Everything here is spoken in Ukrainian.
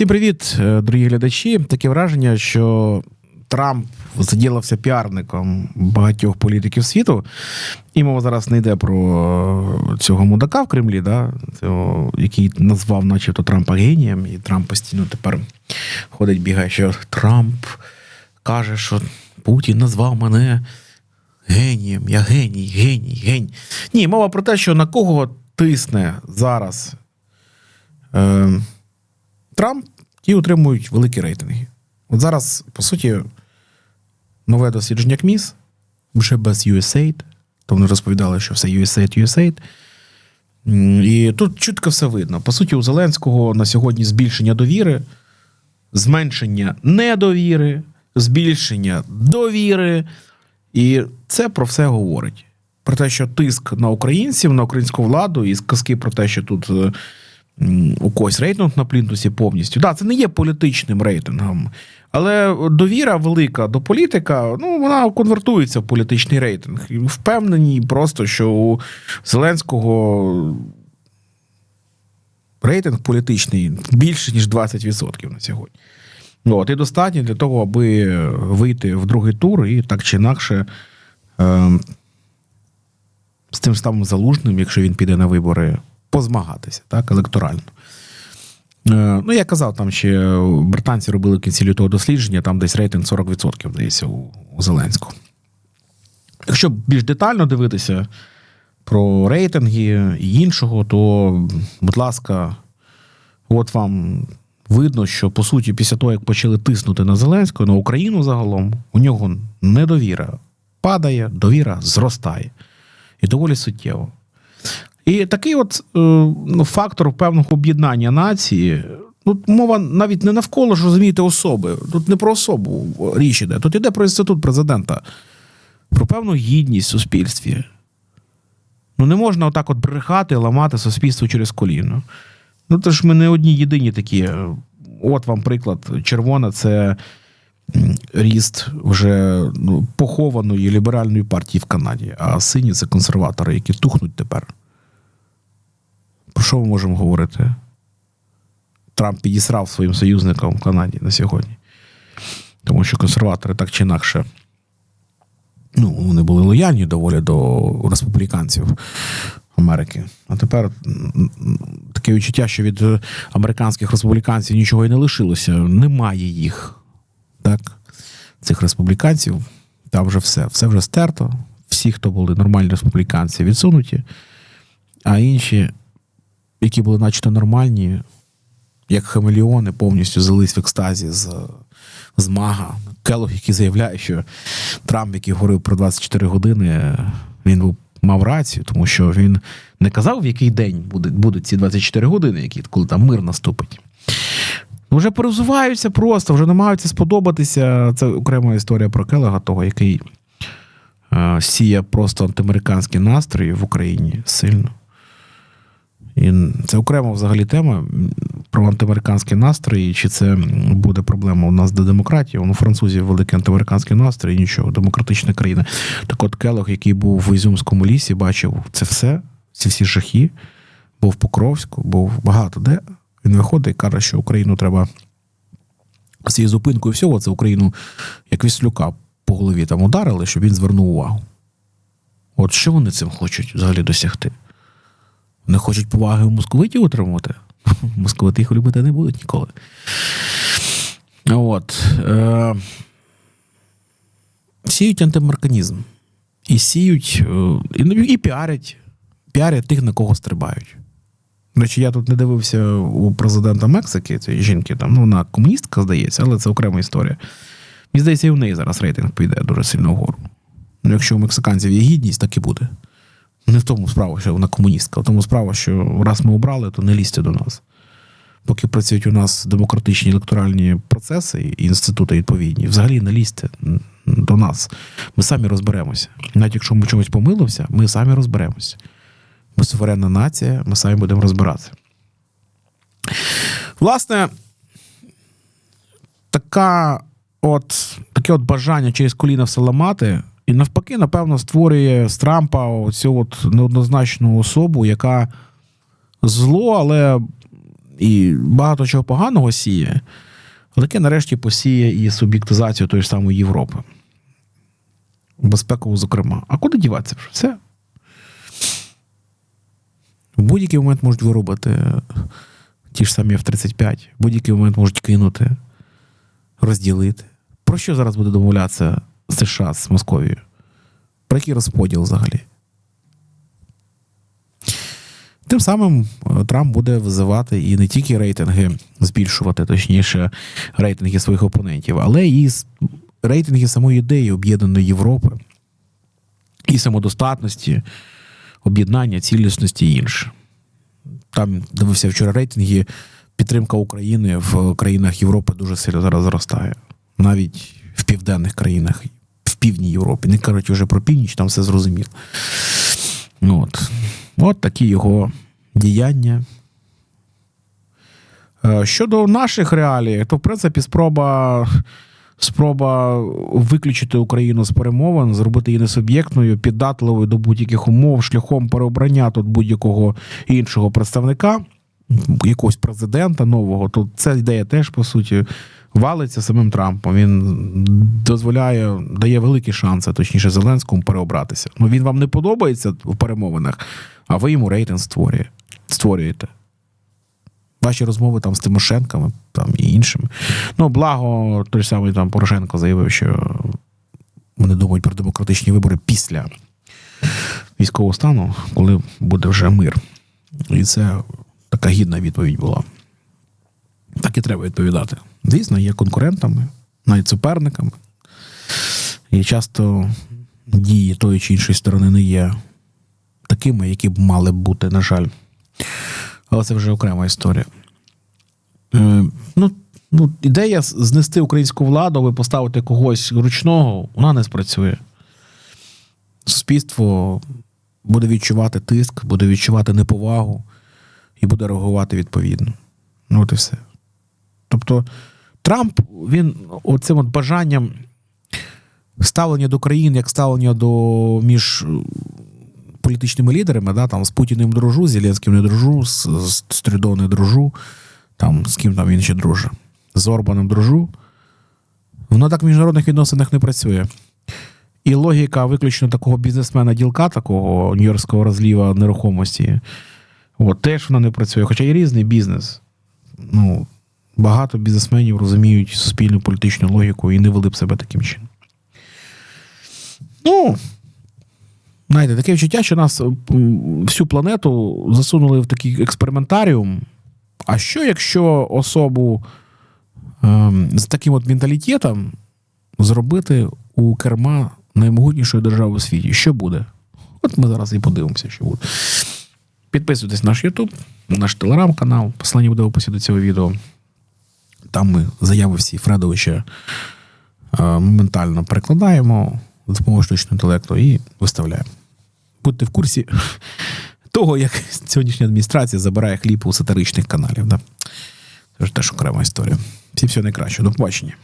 Всім привіт, е, дорогі глядачі. Таке враження, що Трамп заділився піарником багатьох політиків світу. І мова зараз не йде про цього мудака в Кремлі, да, цього, який назвав, начебто, Трампа генієм, і Трамп постійно тепер ходить, бігає, що Трамп каже, що Путін назвав мене генієм. Я геній, геній, геній. Ні, мова про те, що на кого тисне зараз. Е, Трамп, ті отримують великі рейтинги. От зараз, по суті, нове дослідження КМІС, вже без USAID, то вони розповідали, що все USAID, USAID. І тут чітко все видно. По суті, у Зеленського на сьогодні збільшення довіри, зменшення недовіри, збільшення довіри. І це про все говорить. Про те, що тиск на українців, на українську владу, і сказки про те, що тут е, у когось рейтинг на плінтусі повністю. Так, це не є політичним рейтингом, але довіра велика до політика, ну вона конвертується в політичний рейтинг. І впевнені просто, що у Зеленського рейтинг політичний більше, ніж 20% на сьогодні. От, і достатньо для того, аби вийти в другий тур і так чи інакше. Е, з тим самим залужним, якщо він піде на вибори, позмагатися, так, електорально. Е, ну, я казав, там ще британці робили в кінці лютого дослідження, там десь рейтинг 40%, здається, у, у Зеленського. Якщо більш детально дивитися про рейтинги і іншого, то, будь ласка, от вам видно, що по суті, після того, як почали тиснути на Зеленського, на Україну загалом, у нього недовіра падає, довіра зростає. І доволі суттєво. І такий от е, ну, фактор певного об'єднання нації. Тут мова навіть не навколо ж розумієте особи. Тут не про особу річ іде. Тут йде про інститут президента, про певну гідність в суспільстві. Ну не можна отак от брехати, ламати суспільство через коліно. Ну, то ж ми не одні єдині такі. От вам приклад. Червона це ріст вже ну, похованої ліберальної партії в Канаді, а сині це консерватори, які тухнуть тепер. Про що ми можемо говорити? Трамп підісрав своїм союзникам в Канаді на сьогодні. Тому що консерватори так чи інакше. Ну, вони були лояльні доволі до республіканців Америки. А тепер таке відчуття, що від американських республіканців нічого і не лишилося. Немає їх. Так? Цих республіканців. Там вже все. Все вже стерто. Всі, хто були нормальні республіканці, відсунуті. А інші, які були начебто нормальні, як хамелеони, повністю залились в екстазі з, з мага. Келог, який заявляє, що Трамп, який говорив про 24 години, він був мав рацію, тому що він не казав, в який день буде, будуть ці 24 години, які, коли там мир наступить. Вже перезуваються просто, вже намагаються сподобатися. Це окрема історія про Келега, того, який е, сіє просто антиамериканські настрої в Україні сильно. І це окрема взагалі тема про антиамериканські настрої. Чи це буде проблема у нас до демократії? У французів великий антиамериканський настрій, нічого, демократична країна. Так от Келог, який був в Ізюмському лісі, бачив це все, ці всі жахи, був в Покровську, був багато де. Він виходить і каже, що Україну треба з цією зупинкою всього, це Україну як віслюка по голові там ударили, щоб він звернув увагу. От що вони цим хочуть взагалі досягти? Вони хочуть поваги у московитів отримувати. Московити їх любити не будуть ніколи. От. Е- сіють антимарканізм. І сіють, е, і, ну, і піарять, піарять тих, на кого стрибають. Речі, я тут не дивився у президента Мексики, цієї жінки, там, ну, вона комуністка, здається, але це окрема історія. Мені здається, і в неї зараз рейтинг піде дуже сильно вгору. Ну, якщо у мексиканців є гідність, так і буде. Не в тому справа, що вона комуністка, в тому справа, що раз ми обрали, то не лізьте до нас. Поки працюють у нас демократичні електоральні процеси і інститути відповідні, взагалі не лізьте до нас. Ми самі розберемося. Навіть якщо ми чомусь помилився, ми самі розберемося. Ми суверенна нація, ми самі будемо розбиратися. Власне, така от, таке от бажання через коліна все ламати, і навпаки, напевно, створює з Трампа цю от неоднозначну особу, яка зло, але і багато чого поганого сіє, але таке нарешті посіє і суб'єктизацію тої ж самої Європи. Безпекову, зокрема. А куди діватися вже? Все. В будь-який момент можуть виробити ті ж самі F-35, в будь-який момент можуть кинути, розділити. Про що зараз буде домовлятися США з Московією? Про який розподіл взагалі? Тим самим е, Трамп буде визивати і не тільки рейтинги збільшувати, точніше, рейтинги своїх опонентів, але і рейтинги самої ідеї об'єднаної Європи і самодостатності, об'єднання, цілісності і інше. Там дивився вчора рейтинги. Підтримка України в країнах Європи дуже сильно зараз зростає. Навіть в південних країнах, півдній Європі. Не кажуть вже про північ, там все зрозуміло. Ну, От. От такі його діяння. Е, Щодо наших реалій, то в принципі спроба, спроба виключити Україну з перемовин, зробити її несуб'єктною, піддатливою до будь-яких умов, шляхом переобрання тут будь-якого іншого представника, якогось президента нового, то ця ідея теж, по суті, валиться самим Трампом. Він дозволяє, дає великі шанси, точніше, Зеленському переобратися. Ну він вам не подобається в перемовинах, а ви йому рейтинг створює, створюєте. Ваші розмови там з Тимошенками там, і іншими. Ну, благо, той самий там Порошенко заявив, що вони думають про демократичні вибори після військового стану, коли буде вже мир. І це така гідна відповідь була. Так і треба відповідати. Звісно, є конкурентами, навіть суперниками. І часто дії тої чи іншої сторони не є такими, які б мали бути, на жаль. Але це вже окрема історія. Е, ну, ну, ідея знести українську владу, аби поставити когось ручного, вона не спрацює. Суспільство буде відчувати тиск, буде відчувати неповагу і буде реагувати відповідно. Ну, от і все. Тобто, Трамп, він оцим от бажанням ставлення до країн, як ставлення до між е, політичними лідерами, да, там з Путіним дружу, з Зеленським не дружу, з, з, з Трюдо не дружу, там з ким там він ще друже, з Орбаном дружу. Воно так в міжнародних відносинах не працює. І логіка виключно такого бізнесмена ділка, такого нью-йоркського розліва нерухомості, от, теж вона не працює. Хоча і різний бізнес. Ну, багато бізнесменів розуміють суспільну політичну логіку і не вели б себе таким чином. Ну, знаєте, таке відчуття, що нас всю планету засунули в такий експериментаріум. А що, якщо особу ем, з таким от менталітетом зробити у керма наймогутнішої держави у світі? Що буде? От ми зараз і подивимося, що буде. Підписуйтесь на наш YouTube, наш телеграм-канал. Послання буде в описі до цього відео. Там ми заяви всі Фредовича е, моментально перекладаємо за допомогою штучного інтелекту і виставляємо. Будьте в курсі того, як сьогоднішня адміністрація забирає хліб у сатиричних каналів. Да? Це ж теж окрема історія. Всім всього найкращого. До побачення.